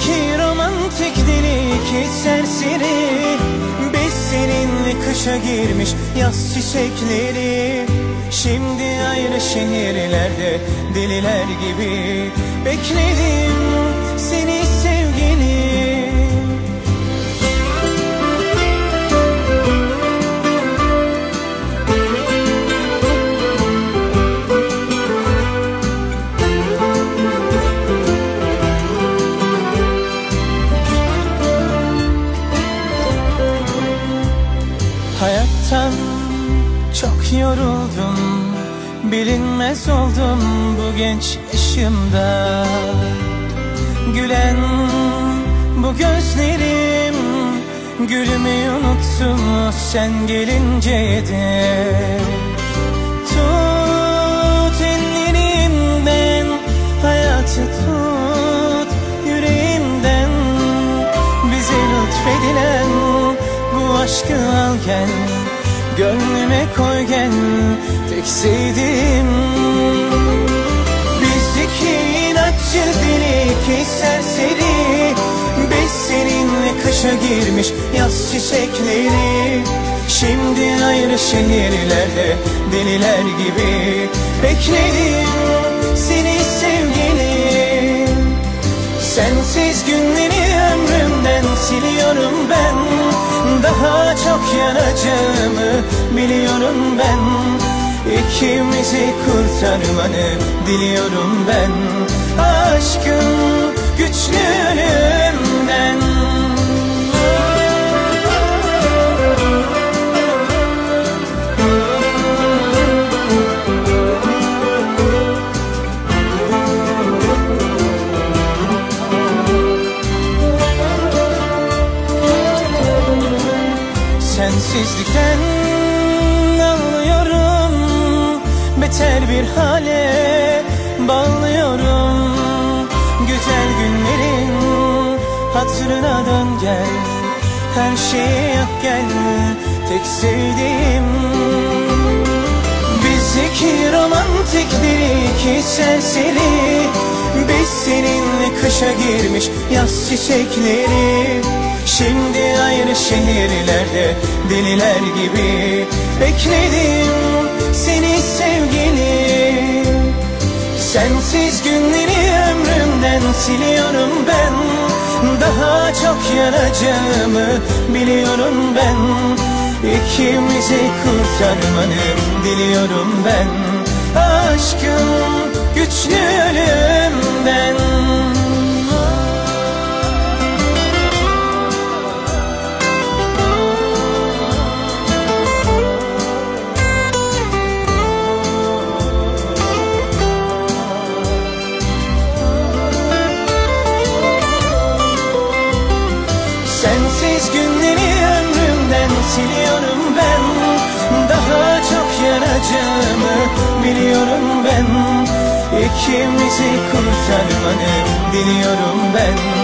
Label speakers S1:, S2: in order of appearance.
S1: iki romantik deli iki serseri? Biz seninle kışa girmiş yaz çiçekleri. Şimdi ayrı şehirlerde deliler gibi. Bekledim seni sevgilim çok yoruldum Bilinmez oldum bu genç yaşımda. Gülen bu gözlerim Gülmeyi unuttum sen gelince de Tut ellerimden Hayatı tut yüreğimden. Bize lütfedilen bu aşkı al gel Gönlüme koy gel tek sevdiğim. Biz iki inatçı deli serseri. Biz seninle kışa girmiş yaz çiçekleri. Şimdi ayrı şehirlerde deliler gibi Bekledim Daha çok yanacağımı biliyorum ben. İkimizi kurtarmanı diliyorum ben. Aşkın güçlü ölümden Sensizlikten anlıyorum Beter bir hale bağlıyorum. Güzel günlerin hatırına dön gel. Her şeye yap gel. Tek sevdiğim Biz iki romantikleri iki serseri. Biz seninle kışa girmiş yaz çiçekleri Şimdi ayrı şehirlerde deliler gibi Bekledim seni sevgilim Sensiz günleri ömrümden siliyorum ben. Daha çok yanacağımı biliyorum ben. İkimizi kurtarmanı diliyorum ben. Aşkın güçlü ölümden Sensiz günleri ömrümden siliyorum ben. Daha çok yanacağımı biliyorum ben. İkimizi kurtarmanı diliyorum ben